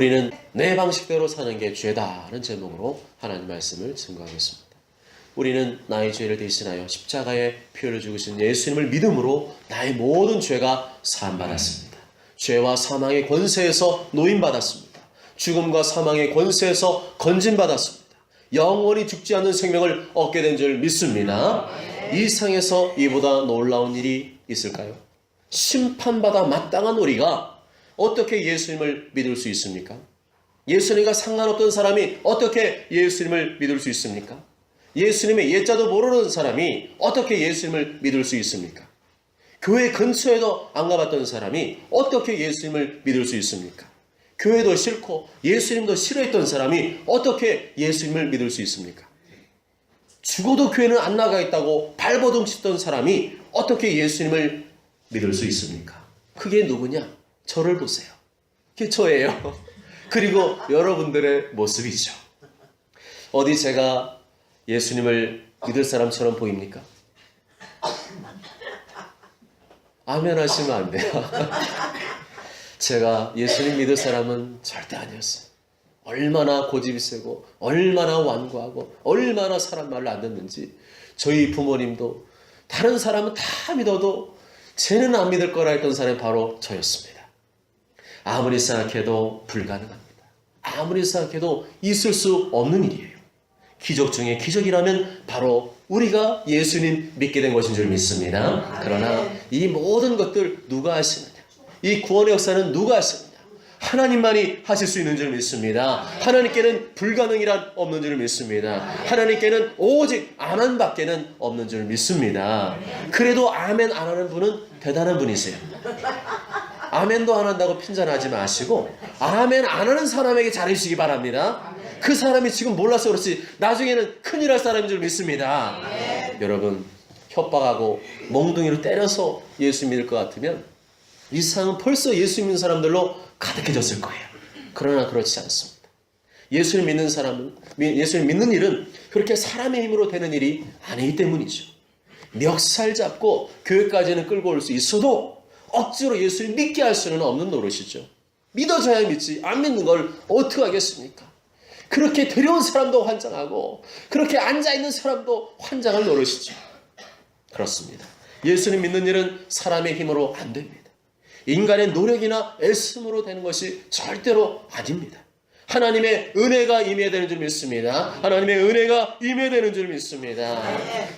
우리는 내 방식대로 사는 게 죄다라는 제목으로 하나님 말씀을 증거하겠습니다. 우리는 나의 죄를 대신하여 십자가에 피를 죽으신 예수님을 믿음으로 나의 모든 죄가 사함받았습니다. 죄와 사망의 권세에서 노임받았습니다. 죽음과 사망의 권세에서 건진받았습니다. 영원히 죽지 않는 생명을 얻게 된 줄 믿습니다. 이 상에서 이보다 놀라운 일이 있을까요? 심판받아 마땅한 우리가 어떻게 예수님을 믿을 수 있습니까? 예수님과 상관없던 사람이 어떻게 예수님을 믿을 수 있습니까? 예수님의 예자도 모르는 사람이 어떻게 예수님을 믿을 수 있습니까? 교회 근처에도 안 가봤던 사람이 어떻게 예수님을 믿을 수 있습니까? 교회도 싫고 예수님도 싫어했던 사람이 어떻게 예수님을 믿을 수 있습니까? 죽어도 교회는 안 나가겠다고 발버둥 치던 사람이 어떻게 예수님을 믿을 수 있습니까? 그게 누구냐? 저를 보세요. 그게 저예요. 그리고 여러분들의 모습이죠. 어디 제가 예수님을 믿을 사람처럼 보입니까? 아멘 하시면 안 돼요. 제가 예수님 믿을 사람은 절대 아니었어요. 얼마나 고집이 세고, 얼마나 완고하고, 얼마나 사람 말을 안 듣는지, 저희 부모님도 다른 사람은 다 믿어도 쟤는 안 믿을 거라 했던 사람이 바로 저였습니다. 아무리 생각해도 불가능합니다. 아무리 생각해도 있을 수 없는 일이에요. 기적 중에 기적이라면 바로 우리가 예수님 믿게 된 것인 줄 믿습니다. 그러나 이 모든 것들 누가 하시느냐? 이 구원의 역사는 누가 하시느냐? 하나님만이 하실 수 있는 줄 믿습니다. 하나님께는 불가능이란 없는 줄 믿습니다. 하나님께는 오직 아멘 밖에는 없는 줄 믿습니다. 그래도 아멘 안 하는 분은 대단한 분이세요. 아멘도 안 한다고 핀잔하지 마시고 아멘 안 하는 사람에게 잘해주시기 바랍니다. 그 사람이 지금 몰라서 그렇지 나중에는 큰일 할 사람인 줄 믿습니다. 여러분 협박하고 몽둥이로 때려서 예수 믿을 것 같으면 이 세상은 벌써 예수 믿는 사람들로 가득해졌을 거예요. 그러나 그렇지 않습니다. 예수를 믿는 사람은 예수를 믿는 일은 그렇게 사람의 힘으로 되는 일이 아니기 때문이죠. 멱살 잡고 교회까지는 끌고 올 수 있어도 억지로 예수를 믿게 할 수는 없는 노릇이죠. 믿어줘야 믿지 안 믿는 걸 어떻게 하겠습니까? 그렇게 데려온 사람도 환장하고 그렇게 앉아 있는 사람도 환장할 노릇이죠. 그렇습니다. 예수님 믿는 일은 사람의 힘으로 안 됩니다. 인간의 노력이나 애씀으로 되는 것이 절대로 아닙니다. 하나님의 은혜가 임해야 되는 줄 믿습니다. 하나님의 은혜가 임해야 되는 줄 믿습니다.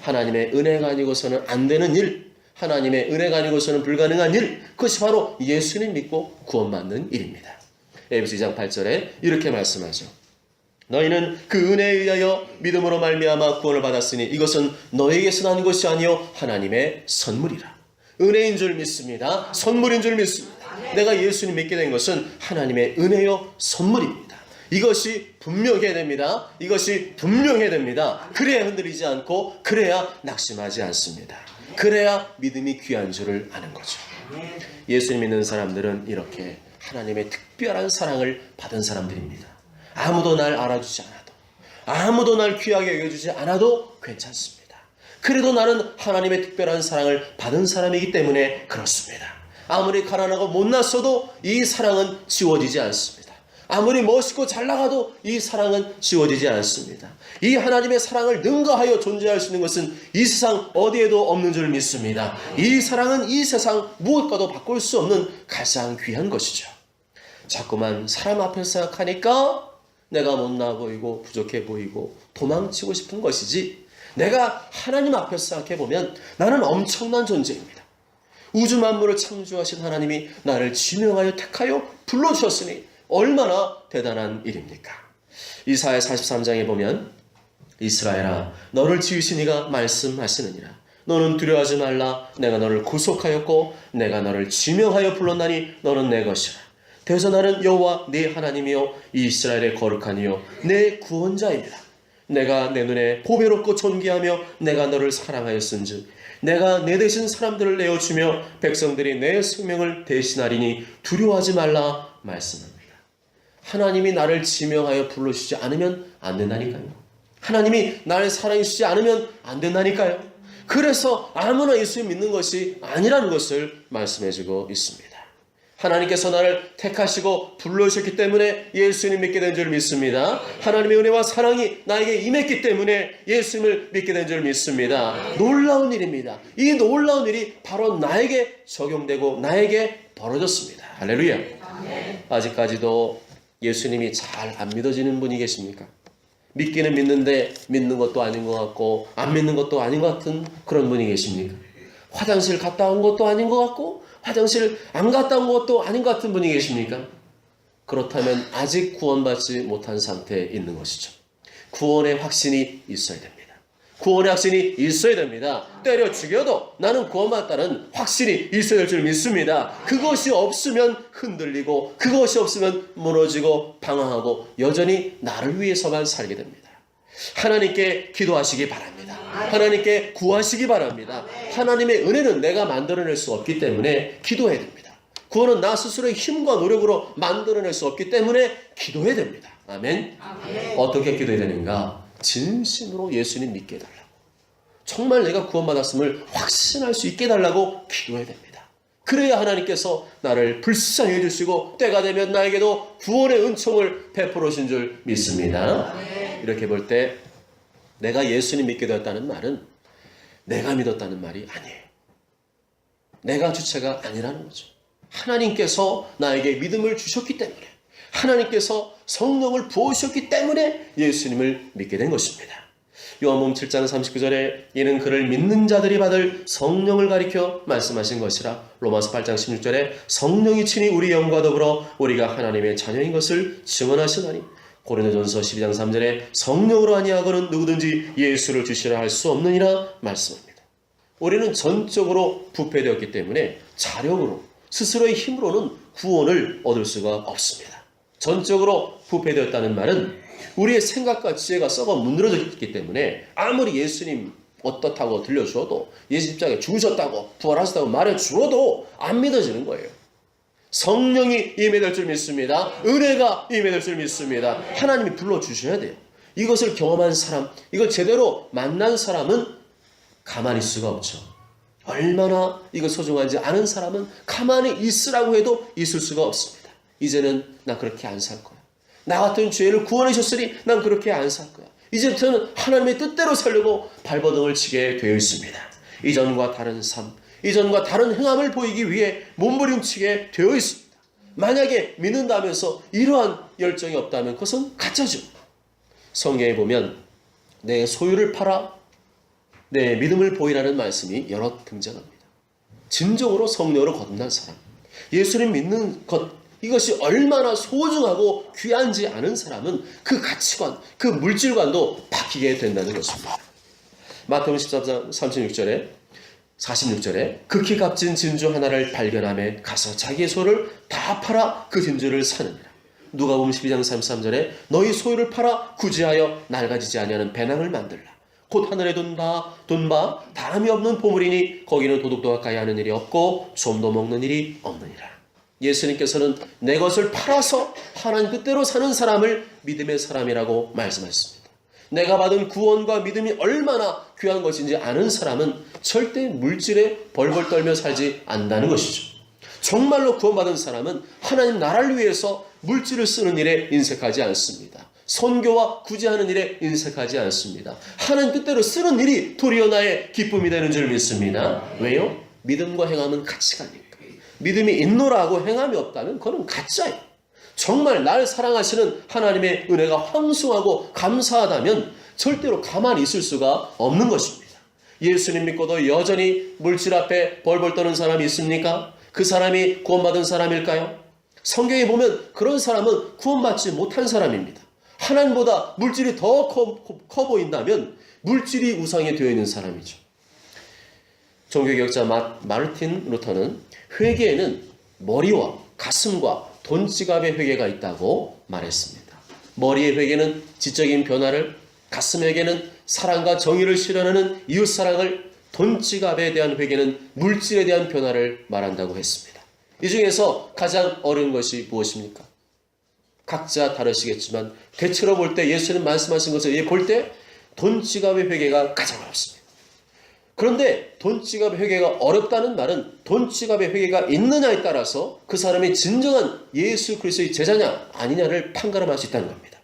하나님의 은혜가 아니고서는 안 되는 일, 하나님의 은혜가 아니고서는 불가능한 일, 그것이 바로 예수님 믿고 구원받는 일입니다. 에베소 2장 8절에 이렇게 말씀하죠. 너희는 그 은혜에 의하여 믿음으로 말미암아 구원을 받았으니 이것은 너에게서 난 것이 아니요 하나님의 선물이라. 은혜인 줄 믿습니다. 선물인 줄 믿습니다. 내가 예수님 믿게 된 것은 하나님의 은혜요 선물입니다. 이것이 분명해야 됩니다. 이것이 분명해야 됩니다. 그래야 흔들리지 않고 그래야 낙심하지 않습니다. 그래야 믿음이 귀한 줄을 아는 거죠. 예수님 믿는 사람들은 이렇게 하나님의 특별한 사랑을 받은 사람들입니다. 아무도 날 알아주지 않아도, 아무도 날 귀하게 여겨주지 않아도 괜찮습니다. 그래도 나는 하나님의 특별한 사랑을 받은 사람이기 때문에 그렇습니다. 아무리 가난하고 못났어도 이 사랑은 지워지지 않습니다. 아무리 멋있고 잘 나가도 이 사랑은 지워지지 않습니다. 이 하나님의 사랑을 능가하여 존재할 수 있는 것은 이 세상 어디에도 없는 줄 믿습니다. 이 사랑은 이 세상 무엇과도 바꿀 수 없는 가장 귀한 것이죠. 자꾸만 사람 앞에서 생각하니까 내가 못나 보이고 부족해 보이고 도망치고 싶은 것이지 내가 하나님 앞에서 생각해 보면 나는 엄청난 존재입니다. 우주 만물을 창조하신 하나님이 나를 지명하여 택하여 불러주셨으니 얼마나 대단한 일입니까? 이사야 43장에 보면 이스라엘아 너를 지으신 이가 말씀하시느니라 너는 두려워하지 말라 내가 너를 구속하였고 내가 너를 지명하여 불렀나니 너는 내 것이라 대서 나는 여호와 네 하나님이요 이스라엘의 거룩하니요 내 구원자입니다 내가 내 눈에 보배롭고 존귀하며 내가 너를 사랑하였은즉 내가 내 대신 사람들을 내어주며 백성들이 내 생명을 대신하리니 두려워하지 말라 말씀합니다. 하나님이 나를 지명하여 불러주지 않으면 안 된다니까요. 하나님이 나를 사랑해주지 않으면 안 된다니까요. 그래서 아무나 예수 믿는 것이 아니라는 것을 말씀해주고 있습니다. 하나님께서 나를 택하시고 불러주셨기 때문에 예수님 믿게 된 줄 믿습니다. 하나님의 은혜와 사랑이 나에게 임했기 때문에 예수님을 믿게 된 줄 믿습니다. 놀라운 일입니다. 이 놀라운 일이 바로 나에게 적용되고 나에게 벌어졌습니다. 할렐루야. 아직까지도 예수님이 잘 안 믿어지는 분이 계십니까? 믿기는 믿는데 믿는 것도 아닌 것 같고 안 믿는 것도 아닌 것 같은 그런 분이 계십니까? 화장실 갔다 온 것도 아닌 것 같고 화장실 안 갔다 온 것도 아닌 것 같은 분이 계십니까? 그렇다면 아직 구원받지 못한 상태에 있는 것이죠. 구원의 확신이 있어야 됩니다. 구원의 확신이 있어야 됩니다. 때려 죽여도 나는 구원받았다는 확신이 있어야 될줄 믿습니다. 그것이 없으면 흔들리고 그것이 없으면 무너지고 방황하고 여전히 나를 위해서만 살게 됩니다. 하나님께 기도하시기 바랍니다. 하나님께 구하시기 바랍니다. 하나님의 은혜는 내가 만들어낼 수 없기 때문에 기도해야 됩니다. 구원은 나 스스로의 힘과 노력으로 만들어낼 수 없기 때문에 기도해야 됩니다. 아멘. 어떻게 기도해야 되는가? 진심으로 예수님 믿게 해달라고. 정말 내가 구원받았음을 확신할 수 있게 해달라고 기도해야 됩니다. 그래야 하나님께서 나를 불쌍히 해주시고 때가 되면 나에게도 구원의 은총을 베풀어 주신 줄 믿습니다. 이렇게 볼 때 내가 예수님 믿게 되었다는 말은 내가 믿었다는 말이 아니에요. 내가 주체가 아니라는 거죠. 하나님께서 나에게 믿음을 주셨기 때문에 하나님께서 성령을 부어주셨기 때문에 예수님을 믿게 된 것입니다. 요한복음 7장 39절에 이는 그를 믿는 자들이 받을 성령을 가리켜 말씀하신 것이라 로마서 8장 16절에 성령이 친히 우리 영과 더불어 우리가 하나님의 자녀인 것을 증언하시나니 고린도전서 12장 3절에 성령으로 아니하고는 누구든지 예수를 주시라 할 수 없느니라 말씀합니다. 우리는 전적으로 부패되었기 때문에 자력으로 스스로의 힘으로는 구원을 얻을 수가 없습니다. 전적으로 부패되었다는 말은 우리의 생각과 지혜가 썩어 문드러졌기 때문에 아무리 예수님 어떻다고 들려주어도 예수 입장에 죽으셨다고 부활하셨다고 말해주어도 안 믿어지는 거예요. 성령이 임해될 줄 믿습니다. 은혜가 임해될 줄 믿습니다. 하나님이 불러주셔야 돼요. 이것을 경험한 사람, 이걸 제대로 만난 사람은 가만히 있을 수가 없죠. 얼마나 이거 소중한지 아는 사람은 가만히 있으라고 해도 있을 수가 없습니다. 이제는 나 그렇게 안 살 거야. 나 같은 죄를 구원해 줬으니 난 그렇게 안 살 거야. 이제부터는 하나님의 뜻대로 살려고 발버둥을 치게 되어 있습니다. 이전과 다른 삶, 이전과 다른 행함을 보이기 위해 몸부림치게 되어 있습니다. 만약에 믿는다면서 이러한 열정이 없다면 그것은 가짜죠. 성경에 보면 내 소유를 팔아 내 믿음을 보이라는 말씀이 여러 등장합니다. 진정으로 성령으로 거듭난 사람, 예수님 믿는 것 이것이 얼마나 소중하고 귀한지 아는 사람은 그 가치관, 그 물질관도 바뀌게 된다는 것입니다. 마태복음 14장 36절에 46절에 극히 값진 진주 하나를 발견함에 가서 자기의 소를 다 팔아 그 진주를 사느니라. 누가복음 12장 33절에 너희 소유를 팔아 구제하여 낡아지지 아니하는 배낭을 만들라. 곧 하늘에 돈바 돈바 다함이 없는 보물이니 거기는 도둑도 가까이 하는 일이 없고 좀도 먹는 일이 없느니라. 예수님께서는 내 것을 팔아서 하나님 뜻대로 사는 사람을 믿음의 사람이라고 말씀하셨습니다. 내가 받은 구원과 믿음이 얼마나 귀한 것인지 아는 사람은 절대 물질에 벌벌 떨며 살지 않는다는 것이죠. 정말로 구원받은 사람은 하나님 나라를 위해서 물질을 쓰는 일에 인색하지 않습니다. 선교와 구제하는 일에 인색하지 않습니다. 하나님 뜻대로 쓰는 일이 도리어 나의 기쁨이 되는 줄 믿습니다. 왜요? 믿음과 행함은 같이 가니까. 믿음이 있노라고 행함이 없다면 그건 가짜예요. 정말 날 사랑하시는 하나님의 은혜가 황송하고 감사하다면 절대로 가만히 있을 수가 없는 것입니다. 예수님 믿고도 여전히 물질 앞에 벌벌 떠는 사람이 있습니까? 그 사람이 구원받은 사람일까요? 성경에 보면 그런 사람은 구원받지 못한 사람입니다. 하나님보다 물질이 더커 보인다면 물질이 우상이 되어 있는 사람이죠. 종교개혁자 마르틴 루터는 회개에는 머리와 가슴과 돈 지갑의 회개가 있다고 말했습니다. 머리의 회개는 지적인 변화를, 가슴에게는 사랑과 정의를 실현하는 이웃 사랑을, 돈 지갑에 대한 회개는 물질에 대한 변화를 말한다고 했습니다. 이 중에서 가장 어려운 것이 무엇입니까? 각자 다르시겠지만 대체로 볼 때 예수님 말씀하신 것을 볼 때 돈 지갑의 회개가 가장 어렵습니다. 그런데 돈 지갑 회개가 어렵다는 말은 돈 지갑의 회개가 있느냐에 따라서 그 사람이 진정한 예수 그리스도의 제자냐 아니냐를 판가름할 수 있다는 겁니다.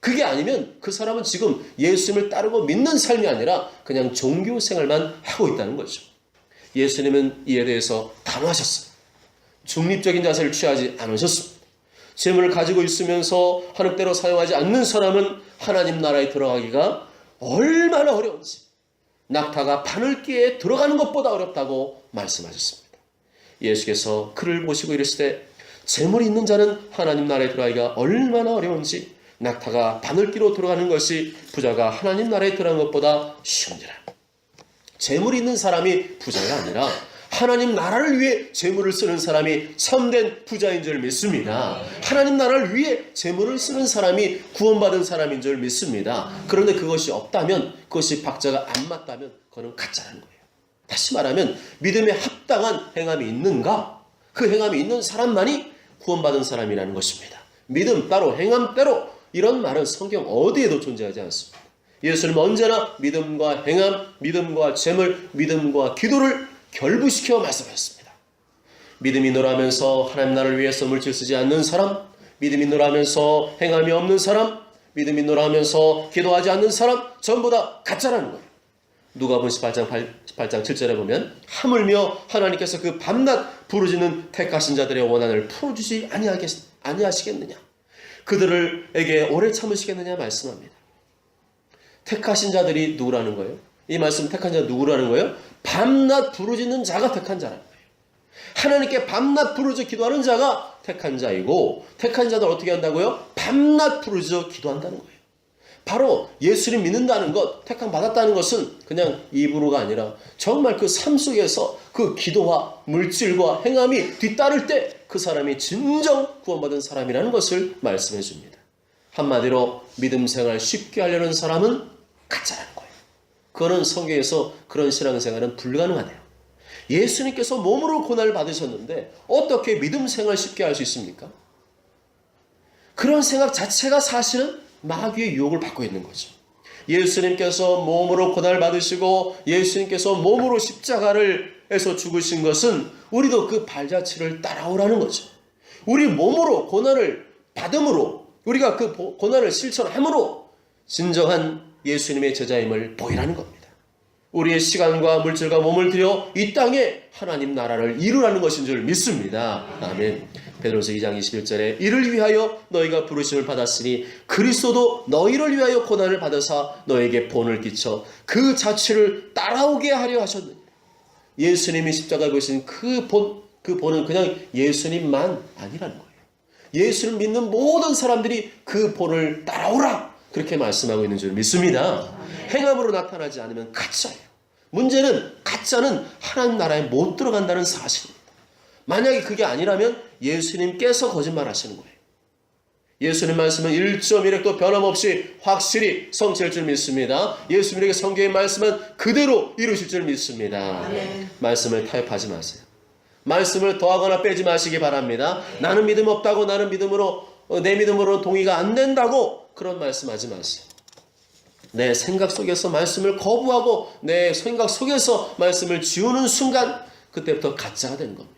그게 아니면 그 사람은 지금 예수님을 따르고 믿는 삶이 아니라 그냥 종교 생활만 하고 있다는 거죠. 예수님은 이에 대해서 단호하셨어요. 중립적인 자세를 취하지 않으셨습니다. 재물을 가지고 있으면서 하는 대로 사용하지 않는 사람은 하나님 나라에 들어가기가 얼마나 어려운지 낙타가 바늘기에 들어가는 것보다 어렵다고 말씀하셨습니다. 예수께서 그를 보시고 이르시되 재물이 있는 자는 하나님 나라에 들어가기가 얼마나 어려운지 낙타가 바늘기로 들어가는 것이 부자가 하나님 나라에 들어가는 것보다 쉬운지라. 재물이 있는 사람이 부자가 아니라 하나님 나라를 위해 재물을 쓰는 사람이 참된 부자인 줄 믿습니다. 하나님 나라를 위해 재물을 쓰는 사람이 구원받은 사람인 줄 믿습니다. 그런데 그것이 없다면 그것이 박자가 안 맞다면 그거는 가짜라는 거예요. 다시 말하면 믿음에 합당한 행함이 있는가? 그 행함이 있는 사람만이 구원받은 사람이라는 것입니다. 믿음 따로 행함 따로 이런 말은 성경 어디에도 존재하지 않습니다. 예수는 언제나 믿음과 행함, 믿음과 재물, 믿음과 기도를 결부시켜 말씀하셨습니다. 믿음이 노라면서 하나님 나라를 위해서 물질 쓰지 않는 사람, 믿음이 노라면서 행함이 없는 사람, 믿음이 노라면서 기도하지 않는 사람 전부 다 가짜라는 거예요. 누가복음 18장 8, 18장 7절에 보면 하물며 하나님께서 그 밤낮 부르짖는 택하신 자들의 원한을 풀어 주지 아니하겠, 아니하시겠느냐 그들에게 오래 참으시겠느냐 말씀합니다. 택하신 자들이 누구라는 거예요? 이 말씀 택한 자 누구라는 거예요? 밤낮 부르짖는 자가 택한 자라는 거예요. 하나님께 밤낮 부르짖어 기도하는 자가 택한 자이고 택한 자들 어떻게 한다고요? 밤낮 부르짖어 기도한다는 거예요. 바로 예수를 믿는다는 것, 택함 받았다는 것은 그냥 입으로가 아니라 정말 그 삶 속에서 그 기도와 물질과 행함이 뒤따를 때 그 사람이 진정 구원받은 사람이라는 것을 말씀해 줍니다. 한마디로 믿음 생활 쉽게 하려는 사람은 가짜라는 거예요. 그거는 성경에서 그런 신앙생활은 불가능하대요. 예수님께서 몸으로 고난을 받으셨는데 어떻게 믿음 생활 쉽게 할 수 있습니까? 그런 생각 자체가 사실은 마귀의 유혹을 받고 있는 거죠. 예수님께서 몸으로 고난을 받으시고 예수님께서 몸으로 십자가를 해서 죽으신 것은 우리도 그 발자취를 따라오라는 거죠. 우리 몸으로 고난을 받음으로 우리가 그 고난을 실천함으로 진정한 예수님의 제자임을 보이라는 겁니다. 우리의 시간과 물질과 몸을 들여 이 땅에 하나님 나라를 이루라는 것인 줄 믿습니다. 아멘. 베드로서 2장 21절에 이를 위하여 너희가 부르심을 받았으니 그리스도도 너희를 위하여 고난을 받으사 너에게 본을 끼쳐 그 자취를 따라오게 하려 하셨느니 예수님이 십자가에 보신 그 본, 그 본은 그냥 예수님만 아니라는 거예요. 예수를 믿는 모든 사람들이 그 본을 따라오라 그렇게 말씀하고 있는 줄 믿습니다. 행함으로 나타나지 않으면 가짜예요. 문제는 가짜는 하나님 나라에 못 들어간다는 사실입니다. 만약에 그게 아니라면 예수님께서 거짓말 하시는 거예요. 예수님 말씀은 1.1핵도 변함없이 확실히 성취할 줄 믿습니다. 예수님에게 성경의 말씀은 그대로 이루실 줄 믿습니다. 네. 말씀을 타협하지 마세요. 말씀을 더하거나 빼지 마시기 바랍니다. 나는 믿음 없다고 나는 믿음으로 어, 내 믿음으로 동의가 안 된다고 그런 말씀하지 마세요. 내 생각 속에서 말씀을 거부하고 내 생각 속에서 말씀을 지우는 순간 그때부터 가짜가 되는 겁니다.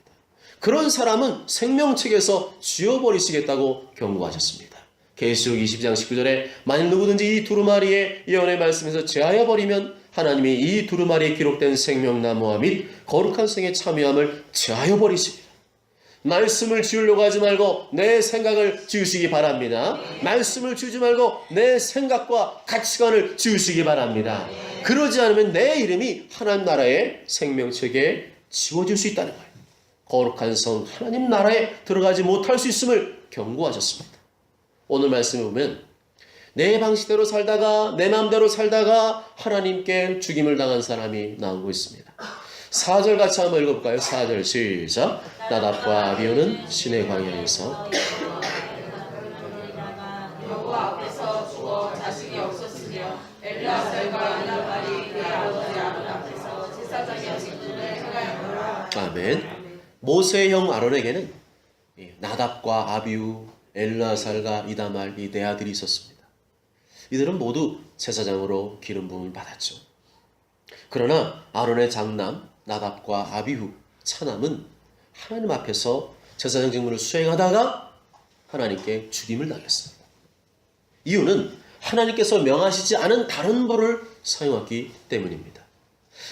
그런 사람은 생명책에서 지워버리시겠다고 경고하셨습니다. 계시록 20장 19절에 만일 누구든지 이 두루마리의 예언의 말씀에서 제하여 버리면 하나님이 이 두루마리에 기록된 생명나무와 및 거룩한 생의 참여함을 제하여 버리십니다. 말씀을 지우려고 하지 말고 내 생각을 지우시기 바랍니다. 말씀을 지우지 말고 내 생각과 가치관을 지우시기 바랍니다. 그러지 않으면 내 이름이 하나님 나라의 생명책에 지워질 수 있다는 거예요. 거룩한 성 하나님 나라에 들어가지 못할 수 있음을 경고하셨습니다. 오늘 말씀에 보면 내 방식대로 살다가 내 마음대로 살다가 하나님께 죽임을 당한 사람이 나오고 있습니다. 4절 같이 한번 읽어볼까요? 4절 시작 나답과 아비오는 신의 광야에서. 아멘. 모세의 형 아론에게는 나답과 아비우, 엘라살과 이다말 이 네 아들이 있었습니다. 이들은 모두 제사장으로 기름 부음을 받았죠. 그러나 아론의 장남 나답과 아비후 차남은 하나님 앞에서 제사장 직무를 수행하다가 하나님께 죽임을 당했습니다. 이유는 하나님께서 명하시지 않은 다른 벌을 사용했기 때문입니다.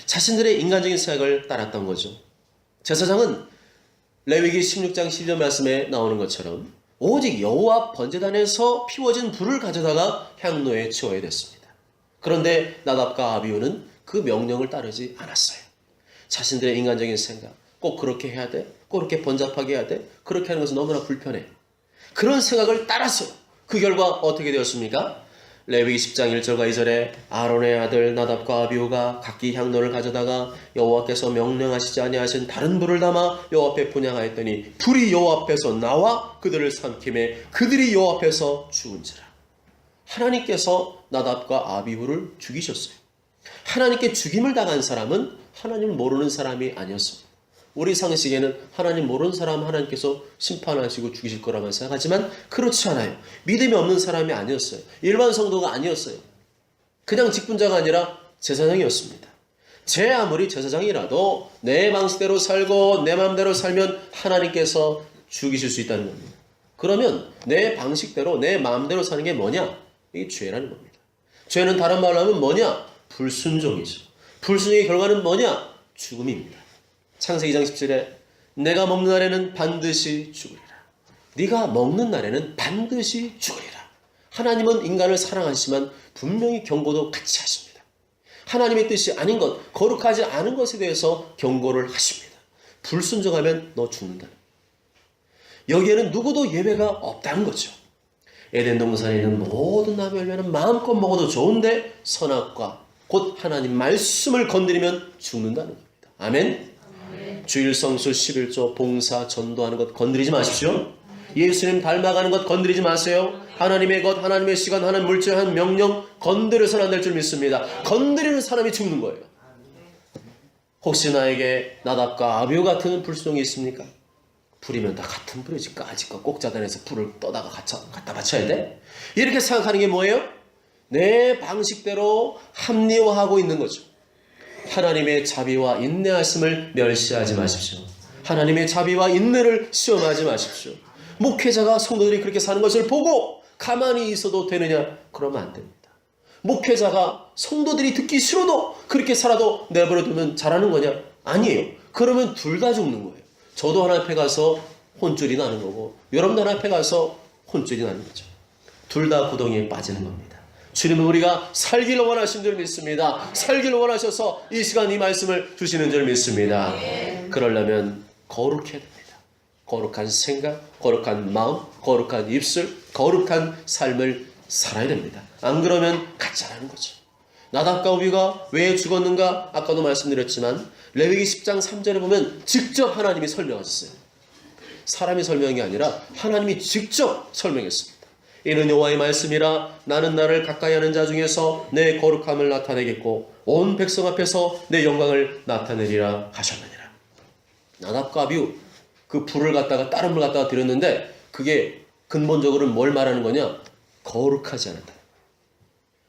자신들의 인간적인 생각을 따랐던 거죠. 제사장은 레위기 16장 12절 말씀에 나오는 것처럼 오직 여호와 번제단에서 피워진 불을 가져다가 향로에 치워야 됐습니다. 그런데 나답과 아비우는 그 명령을 따르지 않았어요. 자신들의 인간적인 생각, 꼭 그렇게 해야 돼, 꼭 그렇게 번잡하게 해야 돼, 그렇게 하는 것은 너무나 불편해. 그런 생각을 따랐어요. 그 결과 어떻게 되었습니까? 레위기 10장 1절과 2절에 아론의 아들 나답과 아비우가 각기 향로를 가져다가 여호와께서 명령하시지 아니하신 다른 불을 담아 여호와 앞에 분양하였더니 불이 여호와 앞에서 나와 그들을 삼킴에 그들이 여호와 앞에서 죽은지라 하나님께서 나답과 아비후를 죽이셨어요. 하나님께 죽임을 당한 사람은 하나님을 모르는 사람이 아니었습니다. 우리 상식에는 하나님 모르는 사람 하나님께서 심판하시고 죽이실 거라만 생각하지만 그렇지 않아요. 믿음이 없는 사람이 아니었어요. 일반 성도가 아니었어요. 그냥 직분자가 아니라 제사장이었습니다. 제 아무리 제사장이라도 내 방식대로 살고 내 마음대로 살면 하나님께서 죽이실 수 있다는 겁니다. 그러면 내 방식대로 내 마음대로 사는 게 뭐냐? 이게 죄라는 겁니다. 죄는 다른 말로 하면 뭐냐? 불순종이죠. 불순종의 결과는 뭐냐? 죽음입니다. 창세기 2장 10절에 내가 먹는 날에는 반드시 죽으리라. 네가 먹는 날에는 반드시 죽으리라. 하나님은 인간을 사랑하시지만 분명히 경고도 같이 하십니다. 하나님의 뜻이 아닌 것, 거룩하지 않은 것에 대해서 경고를 하십니다. 불순종하면 너 죽는다. 여기에는 누구도 예외가 없다는 거죠. 에덴 동산에 있는 모든 나무 열매는 마음껏 먹어도 좋은데 선악과 곧 하나님 말씀을 건드리면 죽는다는 겁니다. 아멘. 주일 성수 11조 봉사 전도하는 것 건드리지 마십시오. 예수님 닮아가는 것 건드리지 마세요. 하나님의 것, 하나님의 시간, 하나님 물질, 한 명령 건드려서는 안 될 줄 믿습니다. 건드리는 사람이 죽는 거예요. 혹시 나에게 나답과 아비오 같은 불순종이 있습니까? 불이면 다 같은 불이지 까짓거 꼭자단에서 불을 떠다가 갖다, 갖다 바쳐야 돼? 이렇게 생각하는 게 뭐예요? 내 방식대로 합리화하고 있는 거죠. 하나님의 자비와 인내하심을 멸시하지 마십시오. 하나님의 자비와 인내를 시험하지 마십시오. 목회자가 성도들이 그렇게 사는 것을 보고 가만히 있어도 되느냐? 그러면 안 됩니다. 목회자가 성도들이 듣기 싫어도 그렇게 살아도 내버려 두면 잘하는 거냐? 아니에요. 그러면 둘 다 죽는 거예요. 저도 하나 앞에 가서 혼쭐이 나는 거고 여러분도 하나 앞에 가서 혼쭐이 나는 거죠. 둘 다 구덩이에 빠지는 겁니다. 주님은 우리가 살기를 원하신 줄 믿습니다. 살기를 원하셔서 이 시간 이 말씀을 주시는 줄 믿습니다. 그러려면 거룩해야 됩니다. 거룩한 생각, 거룩한 마음, 거룩한 입술, 거룩한 삶을 살아야 됩니다. 안 그러면 가짜라는 거죠. 나답과 우비가 왜 죽었는가? 아까도 말씀드렸지만 레위기 10장 3절에 보면 직접 하나님이 설명하셨어요. 사람이 설명한 게 아니라 하나님이 직접 설명했습니다. 이는 여호와의 말씀이라 나는 나를 가까이 하는 자 중에서 내 거룩함을 나타내겠고 온 백성 앞에서 내 영광을 나타내리라 하셨느니라. 나답과 아비우 그 불을 갖다가 다른 불 갖다가 드렸는데 그게 근본적으로는 뭘 말하는 거냐? 거룩하지 않았다.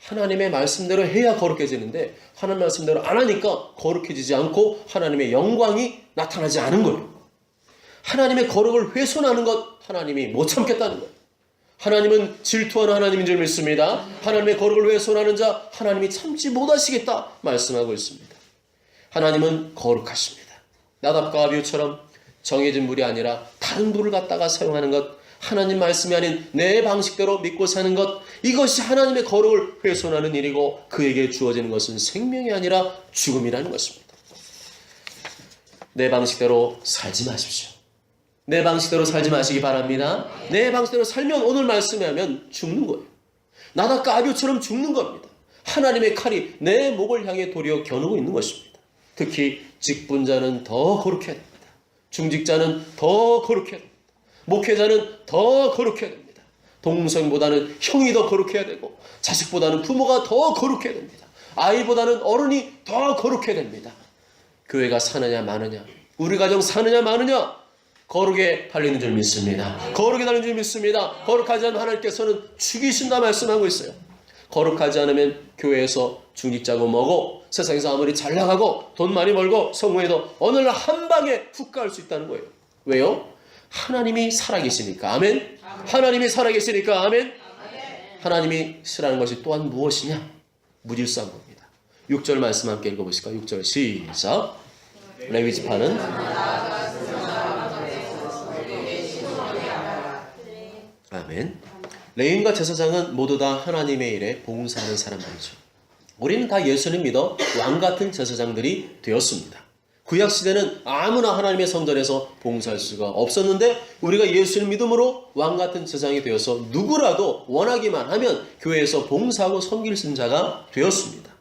하나님의 말씀대로 해야 거룩해지는데 하나님 말씀대로 안 하니까 거룩해지지 않고 하나님의 영광이 나타나지 않은 거예요. 하나님의 거룩을 훼손하는 것 하나님이 못 참겠다는 거예요. 하나님은 질투하는 하나님인 줄 믿습니다. 하나님의 거룩을 훼손하는 자 하나님이 참지 못하시겠다 말씀하고 있습니다. 하나님은 거룩하십니다. 나답과 아비우처럼 정해진 물이 아니라 다른 물을 갖다가 사용하는 것 하나님 말씀이 아닌 내 방식대로 믿고 사는 것 이것이 하나님의 거룩을 훼손하는 일이고 그에게 주어지는 것은 생명이 아니라 죽음이라는 것입니다. 내 방식대로 살지 마십시오. 내 방식대로 살지 마시기 바랍니다. 내 방식대로 살면 오늘 말씀에 하면 죽는 거예요. 나답과 아비처럼 죽는 겁니다. 하나님의 칼이 내 목을 향해 도리어 겨누고 있는 것입니다. 특히 직분자는 더 거룩해야 됩니다. 중직자는 더 거룩해야 됩니다. 목회자는 더 거룩해야 됩니다. 동생보다는 형이 더 거룩해야 되고 자식보다는 부모가 더 거룩해야 됩니다. 아이보다는 어른이 더 거룩해야 됩니다. 교회가 사느냐 마느냐 우리 가정 사느냐 마느냐 거룩에 달리는 줄 믿습니다. 거룩에 달리는 줄 믿습니다. 거룩하지 않은 하나님께서는 죽이신다 말씀하고 있어요. 거룩하지 않으면 교회에서 중직자고 뭐고 세상에서 아무리 잘 나가고 돈 많이 벌고 성공해도 어느 날 한 방에 훅 갈 수 있다는 거예요. 왜요? 하나님이 살아계시니까 아멘. 하나님이 살아계시니까 아멘. 하나님이 싫어하는 것이 또한 무엇이냐? 무질서한 겁니다. 6절 말씀 함께 읽어보실까요? 6절 시작. 레위 지파는 아멘. 레인과 제사장은 모두 다 하나님의 일에 봉사하는 사람들이죠. 우리는 다 예수님 믿어 왕 같은 제사장들이 되었습니다. 구약 시대는 아무나 하나님의 성전에서 봉사할 수가 없었는데 우리가 예수님 믿음으로 왕 같은 제사장이 되어서 누구라도 원하기만 하면 교회에서 봉사하고 섬길 수 있는 자가 되었습니다.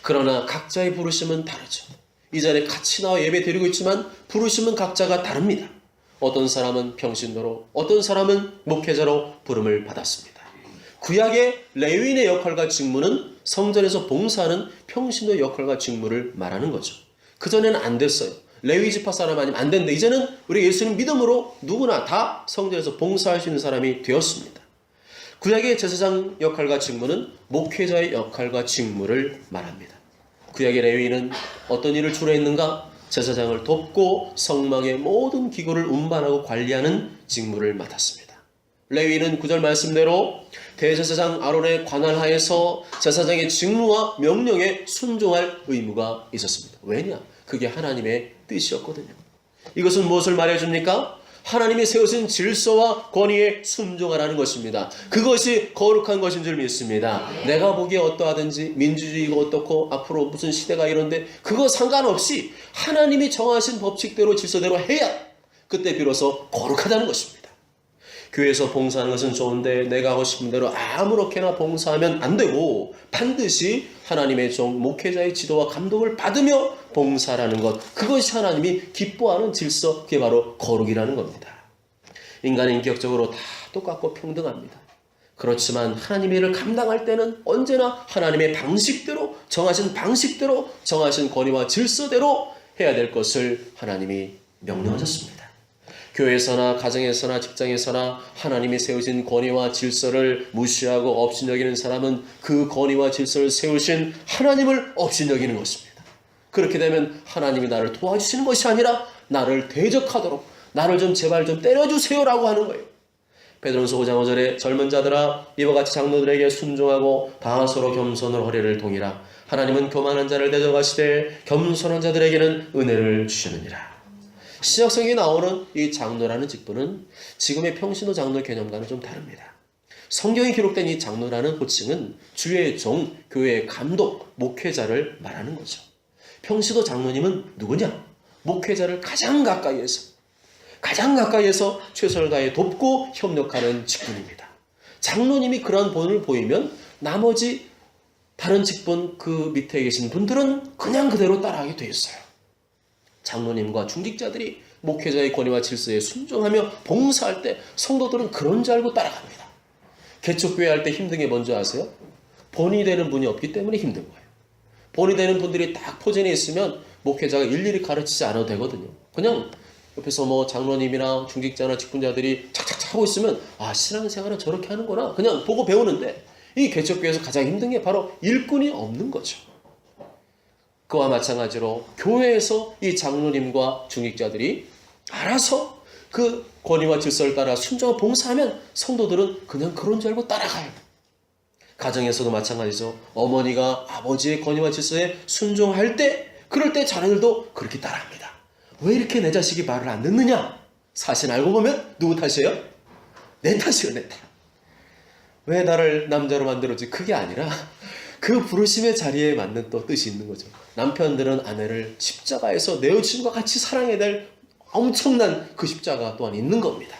그러나 각자의 부르심은 다르죠. 이 자리에 같이 나와 예배 드리고 있지만 부르심은 각자가 다릅니다. 어떤 사람은 평신도로, 어떤 사람은 목회자로 부름을 받았습니다. 구약의 레위인의 역할과 직무는 성전에서 봉사하는 평신도 역할과 직무를 말하는 거죠. 그전에는 안 됐어요. 레위 지파 사람 아니면 안 됐는데 이제는 우리 예수님 믿음으로 누구나 다 성전에서 봉사할 수 있는 사람이 되었습니다. 구약의 제사장 역할과 직무는 목회자의 역할과 직무를 말합니다. 구약의 레위인은 어떤 일을 주로 했는가? 제사장을 돕고 성막의 모든 기구를 운반하고 관리하는 직무를 맡았습니다. 레위인은 구절 말씀대로 대제사장 아론의 관할 하에서 제사장의 직무와 명령에 순종할 의무가 있었습니다. 왜냐? 그게 하나님의 뜻이었거든요. 이것은 무엇을 말해줍니까? 하나님이 세우신 질서와 권위에 순종하라는 것입니다. 그것이 거룩한 것인 줄 믿습니다. 내가 보기에 어떠하든지 민주주의가 어떻고 앞으로 무슨 시대가 이런데 그거 상관없이 하나님이 정하신 법칙대로 질서대로 해야 그때 비로소 거룩하다는 것입니다. 교회에서 봉사하는 것은 좋은데 내가 하고 싶은 대로 아무렇게나 봉사하면 안 되고 반드시 하나님의 종 목회자의 지도와 감독을 받으며 봉사라는 것 그것이 하나님이 기뻐하는 질서 그게 바로 거룩이라는 겁니다. 인간은 인격적으로 다 똑같고 평등합니다. 그렇지만 하나님의 일을 감당할 때는 언제나 하나님의 방식대로 정하신 방식대로 정하신 권위와 질서대로 해야 될 것을 하나님이 명령하셨습니다. 교회에서나 가정에서나 직장에서나 하나님이 세우신 권위와 질서를 무시하고 업신여기는 사람은 그 권위와 질서를 세우신 하나님을 업신여기는 것입니다. 그렇게 되면 하나님이 나를 도와주시는 것이 아니라 나를 대적하도록 나를 좀 제발 좀 때려주세요라고 하는 거예요. 베드로서 5장 5절에 젊은 자들아 이와 같이 장로들에게 순종하고 다 서로 겸손을 허리를 동이라 하나님은 교만한 자를 대적하시되 겸손한 자들에게는 은혜를 주시느니라. 시작성에 나오는 이 장로라는 직분은 지금의 평신도 장로 개념과는 좀 다릅니다. 성경에 기록된 이 장로라는 호칭은 주의 종, 교회의 감독, 목회자를 말하는 거죠. 평시도 장로님은 누구냐? 목회자를 가장 가까이에서 가장 가까이에서 최선을 다해 돕고 협력하는 직분입니다. 장로님이 그러한 본을 보이면 나머지 다른 직분 그 밑에 계신 분들은 그냥 그대로 따라하게 돼 있어요. 장로님과 중직자들이 목회자의 권위와 질서에 순종하며 봉사할 때 성도들은 그런 줄 알고 따라갑니다. 개척교회 할 때 힘든 게 뭔지 아세요? 본이 되는 분이 없기 때문에 힘든 거예요. 본이 되는 분들이 딱 포진해 있으면 목회자가 일일이 가르치지 않아도 되거든요. 그냥 옆에서 뭐 장로님이나 중직자나 직분자들이 착착착 하고 있으면 아 신앙생활은 저렇게 하는구나 그냥 보고 배우는데 이 개척교회에서 가장 힘든 게 바로 일꾼이 없는 거죠. 그와 마찬가지로 교회에서 이 장로님과 중직자들이 알아서 그 권위와 질서를 따라 순종하고 봉사하면 성도들은 그냥 그런 줄 알고 따라가요. 가정에서도 마찬가지죠. 어머니가 아버지의 권위와 질서에 순종할 때 그럴 때 자녀들도 그렇게 따라합니다. 왜 이렇게 내 자식이 말을 안 듣느냐? 사실 알고 보면 누구 탓이에요? 내 탓이에요, 내 탓. 왜 나를 남자로 만들었지? 그게 아니라 그 부르심의 자리에 맞는 또 뜻이 있는 거죠. 남편들은 아내를 십자가에서 내어주신과 같이 사랑해야 될 엄청난 그 십자가 또한 있는 겁니다.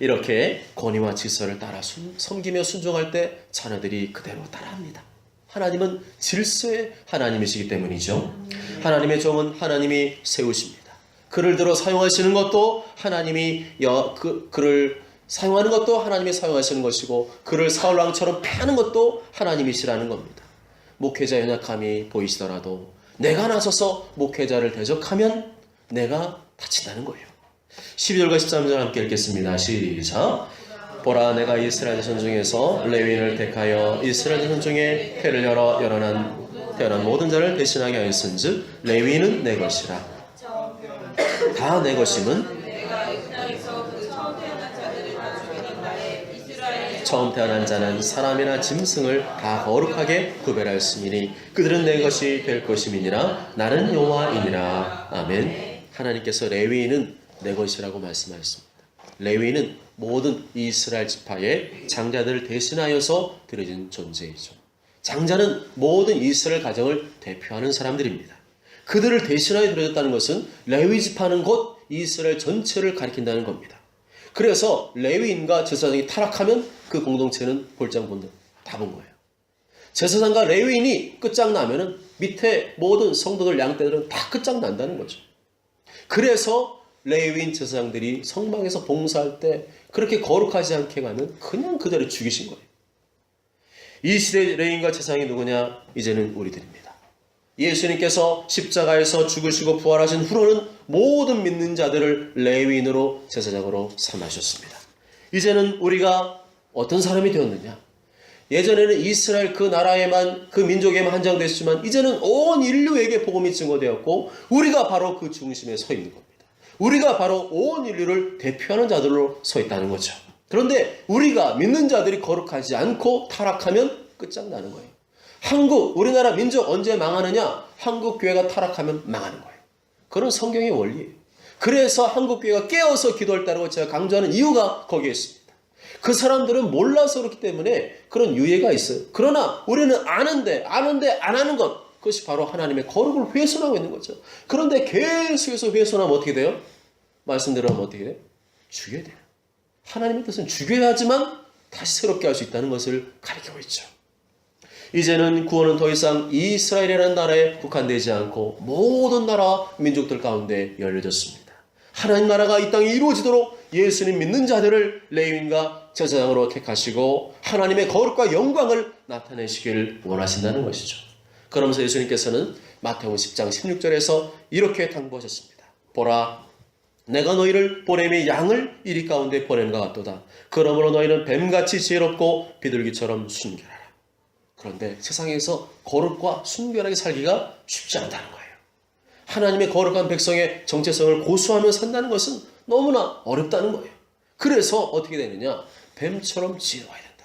이렇게 권위와 질서를 따라 순, 섬기며 순종할 때 자녀들이 그대로 따라합니다. 하나님은 질서의 하나님이시기 때문이죠. 하나님의 종은 하나님이 세우십니다. 그를 들어 사용하시는 것도 하나님이 여, 그, 그를 사용하는 것도 하나님이 사용하시는 것이고 그를 사울 왕처럼 패하는 것도 하나님이시라는 겁니다. 목회자 연약함이 보이시더라도 내가 나서서 목회자를 대적하면 내가 다친다는 거예요. 12절과 13절 함께 읽겠습니다. 시작. 보라 내가 이스라엘 자손 중에서 레위인을 택하여 이스라엘 자손 중에 태를 열어 열어난 태어난 모든 자를 대신하게 하였은즉 레위인은 내 것이라 다 내 것임은 내가 이 땅에서 그 처음 태어난 자들을 다 죽이던 날에 이스라엘 처음 태어난 자는 사람이나 짐승을 다 거룩하게 구별하였음이니 그들은 내 것이 될 것임이니라. 나는 여호와이니라. 아멘. 하나님께서 레위인은 내 것이라고 말씀하셨습니다. 레위인은 모든 이스라엘 지파의 장자들을 대신하여서 드려진 존재이죠. 장자는 모든 이스라엘 가정을 대표하는 사람들입니다. 그들을 대신하여 드려졌다는 것은 레위 지파는 곧 이스라엘 전체를 가리킨다는 겁니다. 그래서 레위인과 제사장이 타락하면 그 공동체는 볼장 본들 다 본 거예요. 제사장과 레위인이 끝장나면은 밑에 모든 성도들 양떼들은 다 끝장난다는 거죠. 그래서 레위인 제사장들이 성막에서 봉사할 때 그렇게 거룩하지 않게 가면 그냥 그대로 죽이신 거예요. 이 시대 레위인과 제사장이 누구냐? 이제는 우리들입니다. 예수님께서 십자가에서 죽으시고 부활하신 후로는 모든 믿는 자들을 레위인으로 제사장으로 삼으셨습니다. 이제는 우리가 어떤 사람이 되었느냐? 예전에는 이스라엘 그 나라에만 그 민족에만 한정됐지만 이제는 온 인류에게 복음이 증거되었고 우리가 바로 그 중심에 서 있는 겁니다. 우리가 바로 온 인류를 대표하는 자들로 서 있다는 거죠. 그런데 우리가 믿는 자들이 거룩하지 않고 타락하면 끝장나는 거예요. 한국, 우리나라 민족 언제 망하느냐? 한국 교회가 타락하면 망하는 거예요. 그런 성경의 원리예요. 그래서 한국 교회가 깨어서 기도할 때라고 제가 강조하는 이유가 거기에 있습니다. 그 사람들은 몰라서 그렇기 때문에 그런 유예가 있어요. 그러나 우리는 아는데, 아는데 안 하는 것. 그것이 바로 하나님의 거룩을 훼손하고 있는 거죠. 그런데 계속해서 훼손하면 어떻게 돼요? 말씀대로 하면 어떻게 돼요? 죽여야 돼요. 하나님의 뜻은 죽여야 하지만 다시 새롭게 할 수 있다는 것을 가리키고 있죠. 이제는 구원은 더 이상 이스라엘이라는 나라에 국한되지 않고 모든 나라 민족들 가운데 열려졌습니다. 하나님 나라가 이 땅에 이루어지도록 예수님 믿는 자들을 레위인과 제사장으로 택하시고 하나님의 거룩과 영광을 나타내시길 원하신다는 것이죠. 그러면서 예수님께서는 마태복음 10장 16절에서 이렇게 당부하셨습니다. 보라 내가 너희를 보냄의 양을 이리 가운데 것 같도다. 그러므로 너희는 뱀같이 지혜롭고 비둘기처럼 순결하라. 그런데 세상에서 거룩과 순결하게 살기가 쉽지 않다는 거예요. 하나님의 거룩한 백성의 정체성을 고수하며 산다는 것은 너무나 어렵다는 거예요. 그래서 어떻게 되느냐? 뱀처럼 지혜로워야 된다.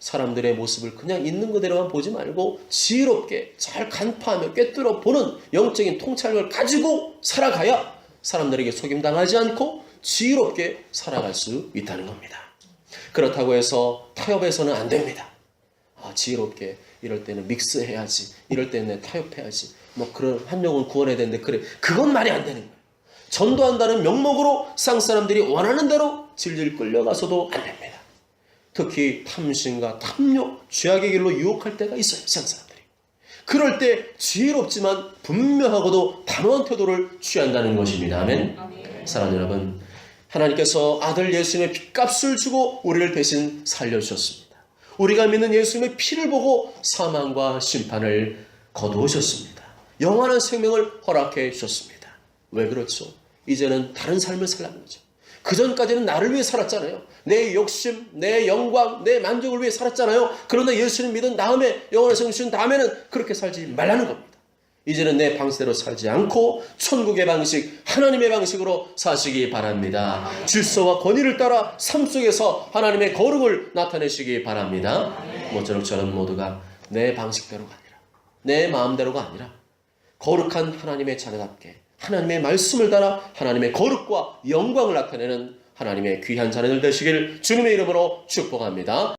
사람들의 모습을 그냥 있는 그대로만 보지 말고 지혜롭게 잘 간파하며 꿰뚫어 보는 영적인 통찰력을 가지고 살아가야 사람들에게 속임당하지 않고 지혜롭게 살아갈 수 있다는 겁니다. 그렇다고 해서 타협해서는 안 됩니다. 아, 지혜롭게 이럴 때는 믹스해야지. 이럴 때는 타협해야지. 뭐 그런 한 명은 구원해야 되는데 그래. 그건 말이 안 되는 거예요. 전도한다는 명목으로 쌍 사람들이 원하는 대로 질질 끌려가서도 안 됩니다. 특히 탐심과 탐욕, 죄악의 길로 유혹할 때가 있어요. 쌍 사람들이. 그럴 때 지혜롭지만 분명하고도 단호한 태도를 취한다는 것입니다. 아멘. 사랑하는 여러분, 하나님께서 아들 예수님의 핏값을 주고 우리를 대신 살려주셨습니다. 우리가 믿는 예수님의 피를 보고 사망과 심판을 거두으셨습니다. 영원한 생명을 허락해 주셨습니다. 왜 그렇죠? 이제는 다른 삶을 살라는 거죠. 그 전까지는 나를 위해 살았잖아요. 내 욕심, 내 영광, 내 만족을 위해 살았잖아요. 그런데 예수님 믿은 다음에 영원한 생명 주신 다음에는 그렇게 살지 말라는 겁니다. 이제는 내 방식대로 살지 않고 천국의 방식, 하나님의 방식으로 사시기 바랍니다. 질서와 권위를 따라 삶 속에서 하나님의 거룩을 나타내시기 바랍니다. 모처럼 저는 모두가 내 방식대로가 아니라 내 마음대로가 아니라 거룩한 하나님의 자녀답게 하나님의 말씀을 따라 하나님의 거룩과 영광을 나타내는 하나님의 귀한 자녀들 되시길 주님의 이름으로 축복합니다.